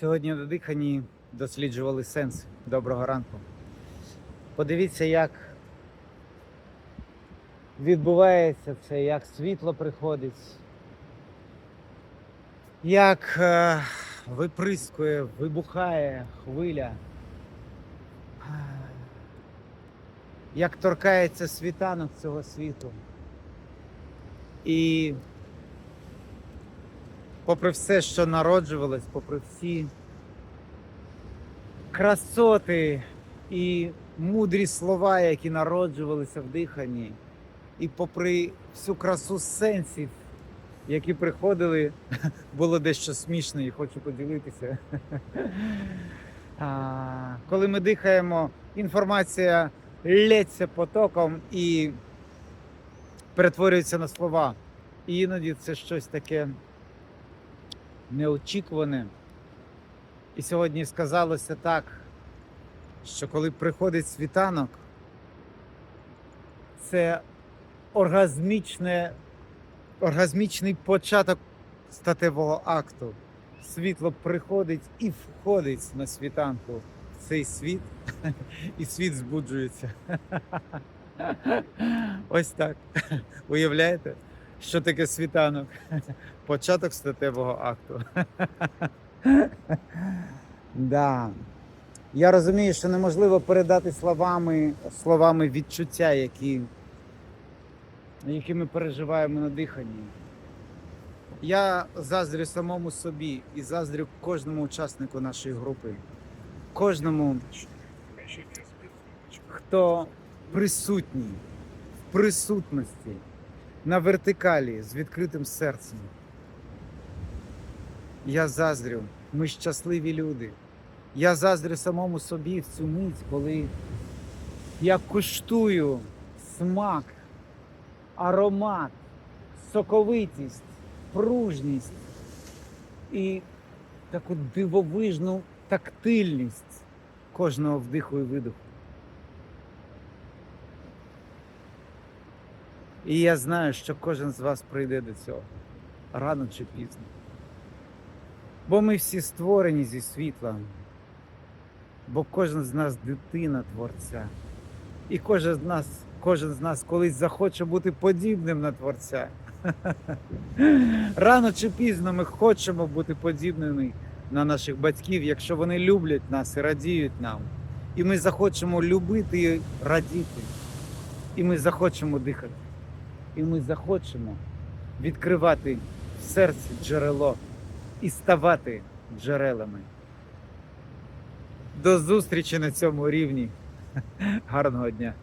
Сьогодні на диханні досліджували сенс. Доброго ранку. Подивіться, як відбувається це, як світло приходить, як е, виприскує, вибухає хвиля, як торкається світанок цього світу. І попри все, що народжувалось, попри всі красоти і мудрі слова, які народжувалися в диханні, і попри всю красу сенсів, які приходили, було дещо смішно і хочу поділитися. Коли ми дихаємо, інформація лється потоком і перетворюється на слова. І іноді це щось таке неочікуване. І сьогодні сказалося так, що коли приходить світанок, це оргазмічне, оргазмічний початок статевого акту. Світло приходить і входить на світанку в цей світ, і світ збуджується. Ось так. Уявляєте, що таке світанок? Початок статевого акту. да. Я розумію, що неможливо передати словами, словами відчуття, які, які ми переживаємо на диханні. Я заздрю самому собі і заздрю кожному учаснику нашої групи, кожному, хто присутній в присутності на вертикалі з відкритим серцем. Я заздрю, ми щасливі люди. Я заздрю самому собі в цю мить, коли я куштую смак, аромат, соковитість, пружність і таку дивовижну тактильність кожного вдиху і видиху. І я знаю, що кожен з вас прийде до цього рано чи пізно. Бо ми всі створені зі світла, бо кожен з нас дитина Творця. І кожен з нас, кожен з нас колись захоче бути подібним на Творця. Рано чи пізно ми хочемо бути подібними на наших батьків, якщо вони люблять нас і радіють нам. І ми захочемо любити і радіти. І ми захочемо дихати. І ми захочемо відкривати в серці джерело і ставати джерелами. До зустрічі на цьому рівні. Гарного дня!